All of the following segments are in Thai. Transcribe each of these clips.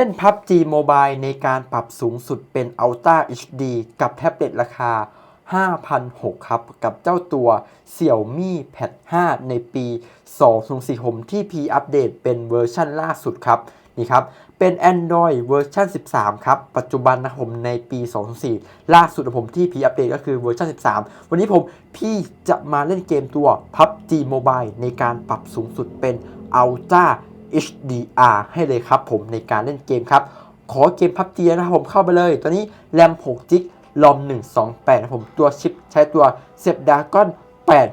เล่น PUBG Mobile ในการปรับสูงสุดเป็น Ultra HD กับแท็บเล็ตราคา5,600ครับ กับเจ้าตัว Xiaomi Pad 5 ในปี 2024ผมที่พีอัปเดตเป็นเวอร์ชันล่าสุดครับ นี่ครับ เป็น Android เวอร์ชัน13 ครับ ปัจจุบันนะผมในปี 2024ล่าสุดผมที่พีอัปเดตก็คือเวอร์ชัน13 วันนี้ผมพี่จะมาเล่นเกมตัว PUBG Mobile ในการปรับสูงสุดเป็น Ultra HDR ให้เลยครับผมในการเล่นเกมครับ ขอเกม PUBG นะครับผมเข้าไปเลยตัวนี้แรม6จิกลอม 128 นะผมตัวชิปใช้ตัว Snapdragon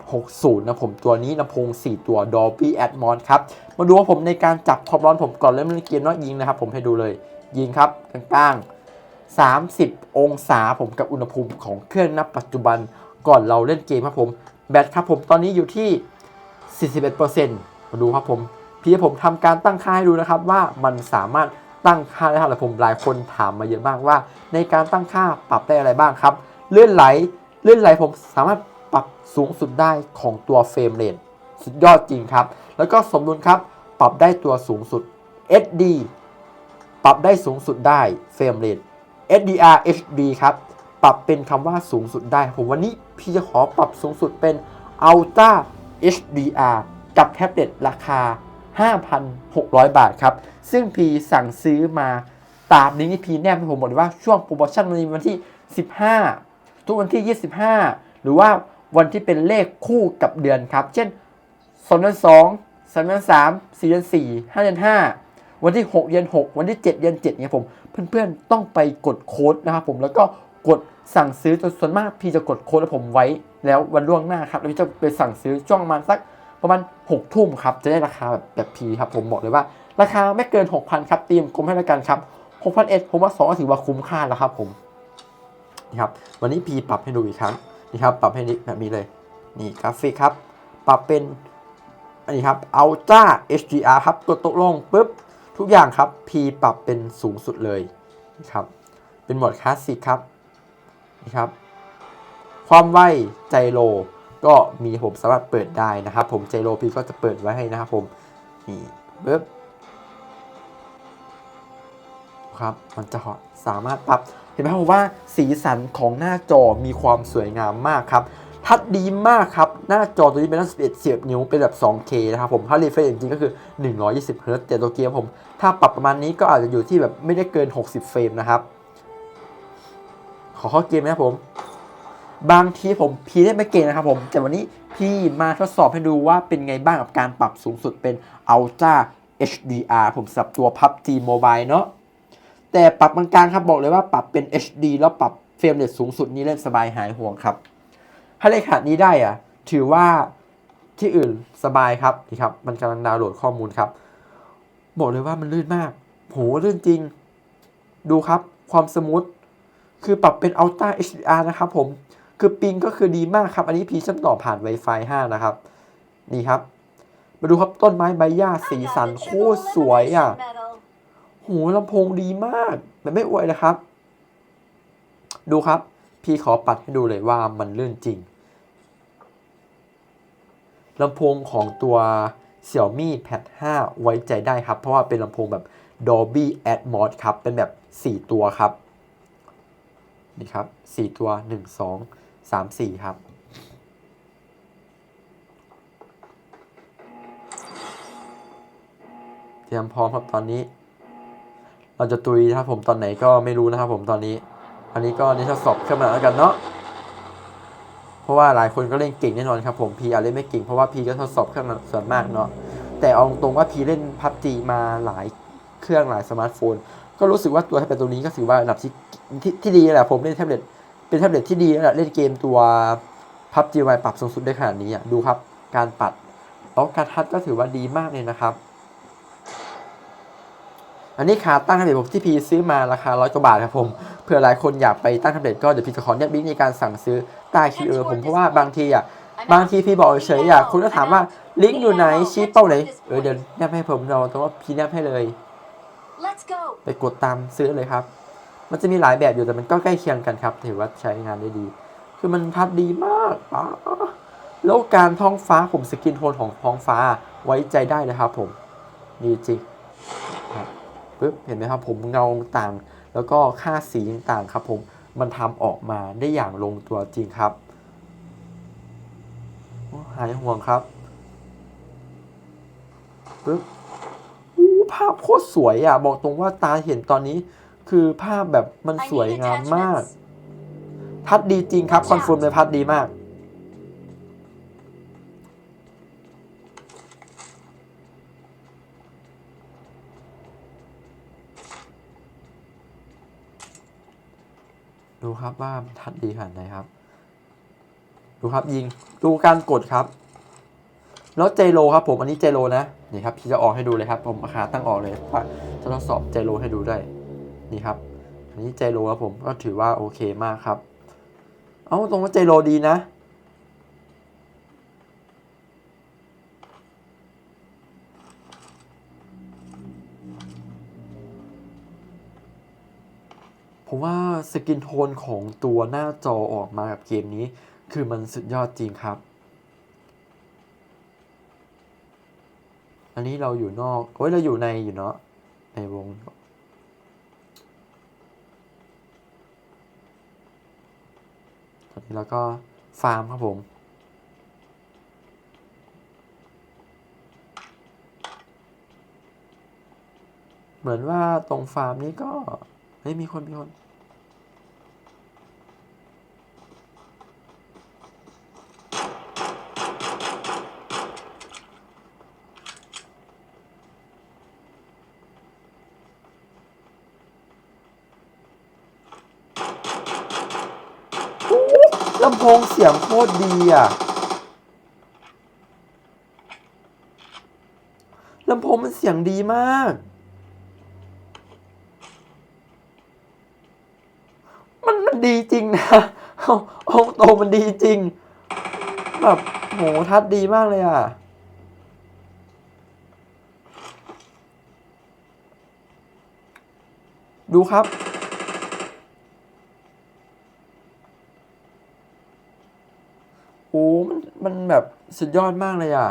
860 นะผมตัวนี้ลำโพง 4 ตัว Dolby Atmos ครับ มาดูว่าผมในการจับความร้อนผมก่อนเริ่มเล่นเกมเนาะยิงนะครับ ผมให้ดูเลย ยิงครับกลางๆ 30 องศาผมกับอุณหภูมิของเครื่องนับปัจจุบันก่อนเราเล่นเกมครับผม แบตครับผมตอนนี้อยู่ที่ 41%มาดูครับผม พี่ผมทำการตั้งค่าให้ดูนะครับว่ามันสามารถตั้งค่าได้เท่าไหร่ผมหลายคนถามมาเยอะมากว่า ในการตั้งค่าปรับได้อะไรบ้างครับ เลื่อนไหลเลื่อนไหลผมสามารถปรับสูงสุดได้ของตัวเฟรมเรทสุดยอดจริงครับ แล้วก็สมดุลครับปรับได้ตัวสูงสุด SD ปรับได้สูงสุดได้เฟรมเรท SDR HD ครับปรับเป็นคำว่าสูงสุดได้ ผมวันนี้พี่จะขอปรับสูงสุดเป็น Ultra HDR กับแท็บเล็ตราคา 5,600 บาทครับ ซึ่งพีสั่งซื้อมาตามนี้นี่พีแนบให้ผมบอกเลยว่าช่วงโปรโมชั่นมันมีวันที่ 15 ทุกวันที่ 25 หรือว่าวันที่เป็นเลขคู่กับเดือนครับ เช่น2เดือน2 3เดือน3 4เดือน4 5เดือน5 วันที่ 6 เดือน 6 วันที่ 7 เดือน7เนี่ยผม เพื่อนๆต้องไปกดโค้ดนะครับผมแล้วก็กดสั่งซื้อจนส่วนมากพี่จะกดโค้ดแล้วผมไว้ แล้ววันล่วงหน้าครับแล้วพี่จะไปสั่งซื้อช่วงประมาณสัก ประมาณ6ทุ่มครับจะได้ราคาแบบแบบพีครับผมบอกเลยว่า ราคาไม่เกิน 6,000ครับตีมกลมให้แล้วกันครับ6,000เอ็ดผมว่า2ก็ถือว่าคุ้มค่าแล้วครับผมนี่ครับวันนี้พีปรับให้ดูอีกครั้งนี่ครับปรับให้แบบนี้เลยนี่กราฟิกครับ ปรับเป็นอันนี้ครับ Ultra HDR ครับกดตกลงปุ๊บทุกอย่างครับ P ปรับเป็นสูงสุดเลยนี่ครับ เป็นโหมดคลาสสิกครับนี่ครับ ความไวใจโล ก็มีผมสามารถเปิดได้นะครับผมใจโลพีก็จะเปิดไว้ให้นะครับผมนี่ปึ๊บครับมันจะสามารถปรับเห็นไหมครับว่าสีสันของหน้าจอมีความสวยงามมากครับทัดดีมากครับ หน้าจอตัวนี้เป็น11เสียบนิ้วเป็นแบบ 2K นะครับผม ถ้ารีเฟรชจริงๆก็คือ 120เฮิร์ตแต่ตัวเกมผม ถ้าปรับประมาณนี้ก็อาจจะอยู่ที่แบบไม่ได้เกิน 60 เฟรมนะครับ ขอเข้าเกมนะครับผม บางทีผมพีได้ไม่เก่งนะครับผม แต่วันนี้พี่มาทดสอบให้ดูว่าเป็นไงบ้างกับการปรับสูงสุดเป็น Ultra HDR ผมสับตัว PUBG Mobile เนาะแต่ปรับกลางๆครับบอกเลยว่าปรับเป็น HD แล้วปรับเฟรมเรทสูงสุดนี้เล่นสบายหายห่วงครับ ถ้าเลขขนาดนี้ได้อะถือว่าที่อื่นสบายครับนี่ครับ มันกำลังดาวน์โหลดข้อมูลครับ บอกเลยว่ามันลื่นมากโหลื่นจริง ดูครับความสมูทคือปรับเป็น Ultra HDR นะครับผม คือปิงก็คือดีมากครับ อันนี้พีชื่อมต่อผ่าน Wi-Fi 5 นะครับ นี่ครับ มาดูครับต้นไม้ใบหญ้าสีสันโคตรสวยอะโหลำโพงดีมากแต่ไม่อวยนะครับ ดูครับ พี่ขอปัดให้ดูเลยว่ามันเลื่อนจริงลำโพงของตัว Xiaomi Pad 5 ไว้ใจได้ครับ เพราะว่าเป็นลำโพงแบบ Dolby Atmos ครับ เป็นแบบ 4 ตัวครับ นี่ครับ 4 ตัว 1 2 3 4ครับ เตรียมพร้อมครับตอนนี้ เราจะตุยนะครับผมตอนไหนก็ไม่รู้นะครับผมตอนนี้ อันนี้ก็นี่ทดสอบเครื่องมาแล้วกันเนาะเพราะว่าหลายคนก็เล่นเก่งแน่นอนครับผมพีอาจเล่นไม่เก่งเพราะว่าพีก็ทดสอบเครื่องมาส่วนมากเนาะแต่เอาตรงว่าพีเล่นพับจีมาหลายเครื่องหลายสมาร์ทโฟน ก็รู้สึกว่าตัวแท็บเล็ตตัวนี้ก็ถือว่าระดับที่ที่ดีแหละผมเล่นแท็บเล็ต เป็นแท็บเล็ตที่ดีแล้วแหละเล่นเกมตัวพับจีไวปรับสูงสุดได้ขนาดนี้อะดูครับ การปัดแล้วการทัดก็ถือว่าดีมากเลยนะครับ อันนี้ขาตั้งแท็บเล็ตผมที่พีซื้อมาราคาร้อยกว่าบาทครับผมเผื่อหลายคนอยากไปตั้งแท็บเล็ตก็เดี๋ยวพี่จะขอแนบลิงก์ในการสั่งซื้อใต้คลิปเออผมเพราะว่าบางทีอะบางทีพี่บอกเฉยๆอะคุณก็ถามว่าลิงก์อยู่ไหนชี้เป้าไหนเออเดี๋ยวแนบให้ผมเราแต่ว่าพี่แนบให้เลย Let's go. ไปกดตามซื้อเลยครับ มันจะมีหลายแบบอยู่แต่มันก็ใกล้เคียงกันครับ ถือว่าใช้งานได้ดี คือมันพัดดีมากแล้วการท้องฟ้าผมสกินโทนของท้องฟ้าไว้ใจได้เลยครับผมดีจริงครับปึ๊บเห็นไหมครับผมเงาต่าง แล้วก็ค่าสีต่างครับผมมันทำออกมาได้อย่างลงตัวจริงครับโอ้หายห่วงครับปึ๊บภาพโคตรสวยอะ บอกตรงว่าตาเห็นตอนนี้ คือภาพแบบมัน I สวย need งามมาก attachments. พัดดีจริงครับ Watch คอนเฟิร์ม out เลยพัดดีมาก ดูครับว่าทัดดีขนาดไหนครับ ดูครับยิง ดูการกดครับแล้วเจโลครับผมอันนี้เจโลนะนี่ครับพี่จะออกให้ดูเลยครับ ผมราคาตั้งออกเลยว่าจะทดสอบเจโลให้ดูด้วย นี่ครับ อันนี้เจโลครับผมก็ถือว่าโอเคมากครับ เอาตรงว่าเจโลดีนะ ผมว่าสกินโทนของตัวหน้าจอออกมากับเกมนี้ คือมันสุดยอดจริงครับอันนี้เราอยู่นอก โอ้ย เราอยู่ในอยู่เนาะ ในวง ตอนนี้เราก็ฟาร์มครับผม เหมือนว่าตรงฟาร์มนี้ก็เฮ้ยมีคนมีคน โอ้ ลำโพงเสียงโคตรดีอะลำโพงมันเสียงดีมาก มันมันดีจริงนะเอาเอาโตมันดีจริง แบบโหทัดดีมากเลยอะดูครับ โอ้มันมันแบบสุดยอดมากเลยอะ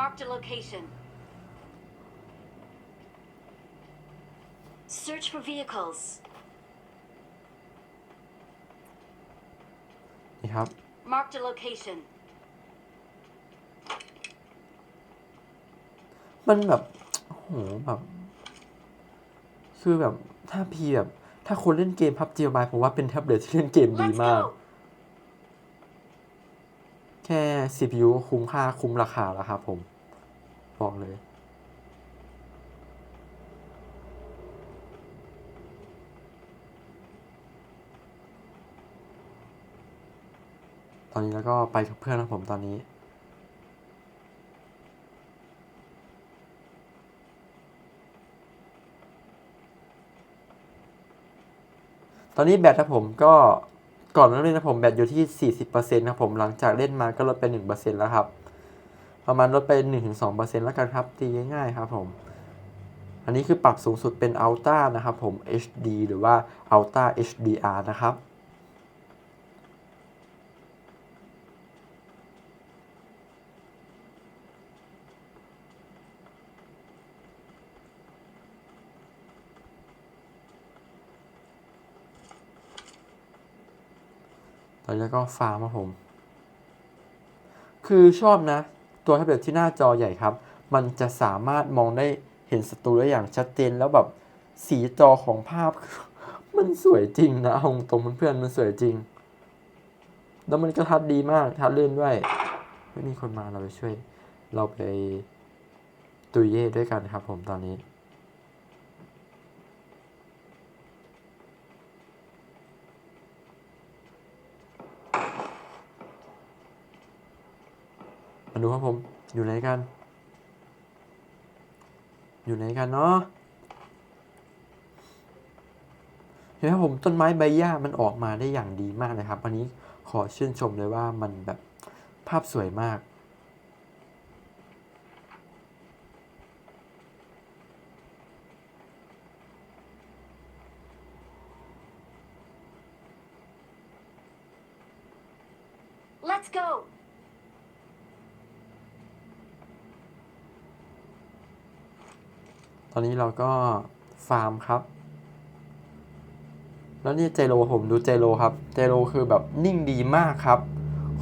Marked a location. Search for vehicles. นี่ครับ Marked a location. มันแบบโอ้โหแบบคือแบบถ้าพีแบบ ถ้าคนเล่นเกมพับจีบายผมว่าเป็นแท็บเล็ตที่เล่นเกมดี Let's มาก go. แค่ CPU ก็คุ้มค่าคุ้มราคาแล้วครับผม บอกเลยตอนนี้แล้วก็ไปกับเพื่อนของผมตอนนี้ ตอนนี้แบตครับผมก็ก่อนหน้านี้นะผมแบตอยู่ที่ 40%ครับผมหลังจากเล่นมาก็ลดไป1%แล้วครับ ประมาณลดไป 1-2%แล้วกันครับ ตีง่ายๆครับผม อันนี้คือปรับสูงสุดเป็น Ultra นะครับผม HD หรือว่า Ultra HDR นะครับ ตอนนี้ก็ฟาร์มครับผม คือชอบนะ ตัวแท็บเล็ตที่หน้าจอใหญ่ครับ มันจะสามารถมองได้เห็นศัตรูได้อย่างชัดเจนแล้วแบบสีจอของภาพ มันสวยจริงนะอาตรงเพื่อนๆมันสวยจริง แล้วมันก็ทัดดีมากทัดเลื่อนด้วย ไม่มีคนมาเราไปช่วย เราไปตุยเย่ด้วยกันครับผมตอนนี้ มาดูครับผม อยู่ไหนกัน อยู่ไหนกันเนาะเห็นไหมผมต้นไม้ใบหญ้ามันออกมาได้อย่างดีมากเลยครับ วันนี้ขอชื่นชมเลยว่ามันแบบภาพสวยมาก ตอนนี้เราก็ฟาร์มครับ แล้วนี่เจโรผมดูเจโรครับ เจโรคือแบบนิ่งดีมากครับ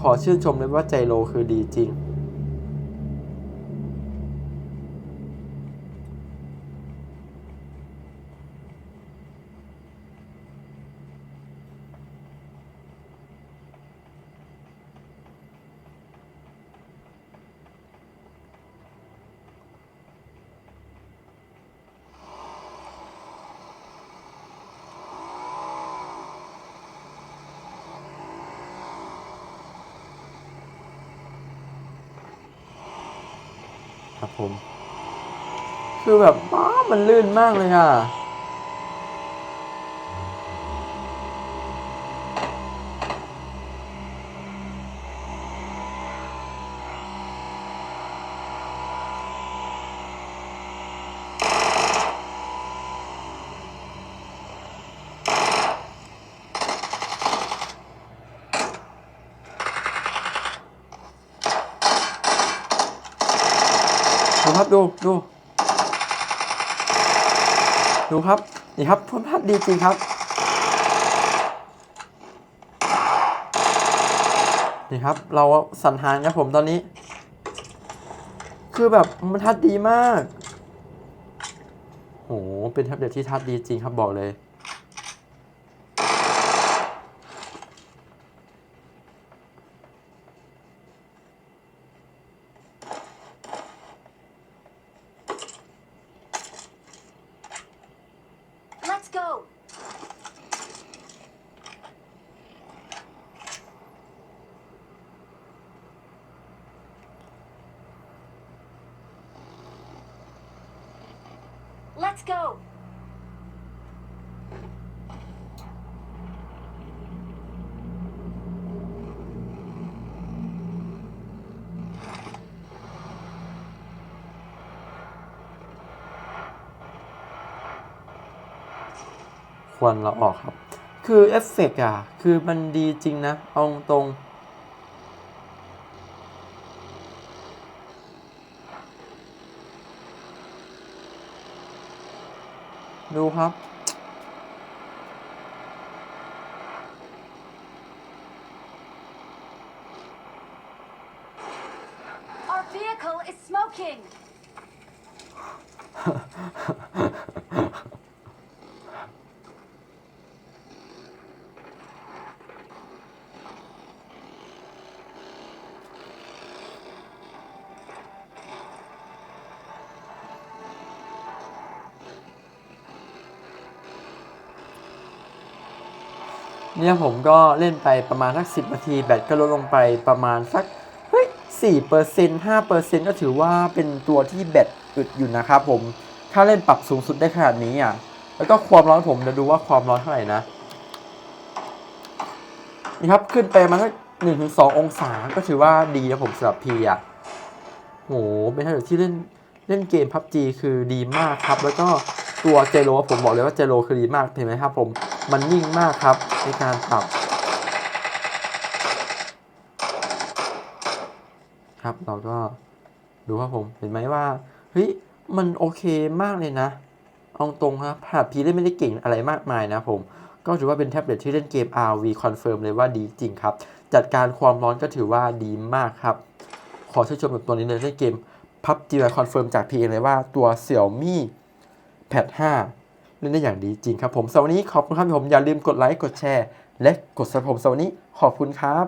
ขอชื่นชมเลยว่าเจโรคือดีจริง ครับผม คือแบบว้ามันลื่นมากเลยอะ ดู ครับดูดูดูครับนี่ครับพลพัดดีจริงครับนี่ครับ เราสันหานครับผมตอนนี้ คือแบบมันทัดดีมากโหเป็นแท็บเล็ตที่ทัดดีจริงครับบอกเลย Let's go. Let's go. ควรเราออกครับ คือเอฟเฟกต์อะ คือมันดีจริงนะ เอาตรง ดูครับ เนี่ยผมก็เล่นไปประมาณสักสิบนาทีแบตก็ลดลงไปประมาณสักเฮ้ยสี่เปอร์เซ็นต์ห้าเปอร์เซ็นต์ก็ถือว่าเป็นตัวที่แบตอึดอยู่นะครับผมถ้าเล่นปรับสูงสุดได้ขนาดนี้อะแล้วก็ความร้อนผมจะดูว่าความร้อนเท่าไหร่นะนี่ครับขึ้นไปมาสักหนึ่งถึงสององศาก็ถือว่าดีนะผมสำหรับพีอะโหเป็นท่าที่เล่นเล่นเกมพับจีคือดีมากครับ แล้วก็ ตัวเจโรผมบอกเลยว่าเจโรคือดีมากเห็นไหมครับผมมันนิ่งมากครับในการปรับครับเราก็ดูครับผมเห็นไหมว่าเฮ้ยมันโอเคมากเลยนะเอาตรงครับผ่าพีเล่นไม่ได้เก่งอะไรมากมายนะผมก็ถือว่าเป็นแท็บเล็ตที่เล่นเกม RV คอนเฟิร์มเลยว่าดีจริงครับ จัดการความร้อนก็ถือว่าดีมากครับ ขอชื่นชมกับตัวนี้เลยเล่นเกม PUBG คอนเฟิร์มจากพีเอเลยว่าตัว Xiaomi Pad 5เล่นได้อย่างดีจริงครับผมสำหรับวันนี้ขอบคุณครับผมอย่าลืมกดไลค์กดแชร์ และกดซับผมสำหรับวันนี้ขอบคุณครับ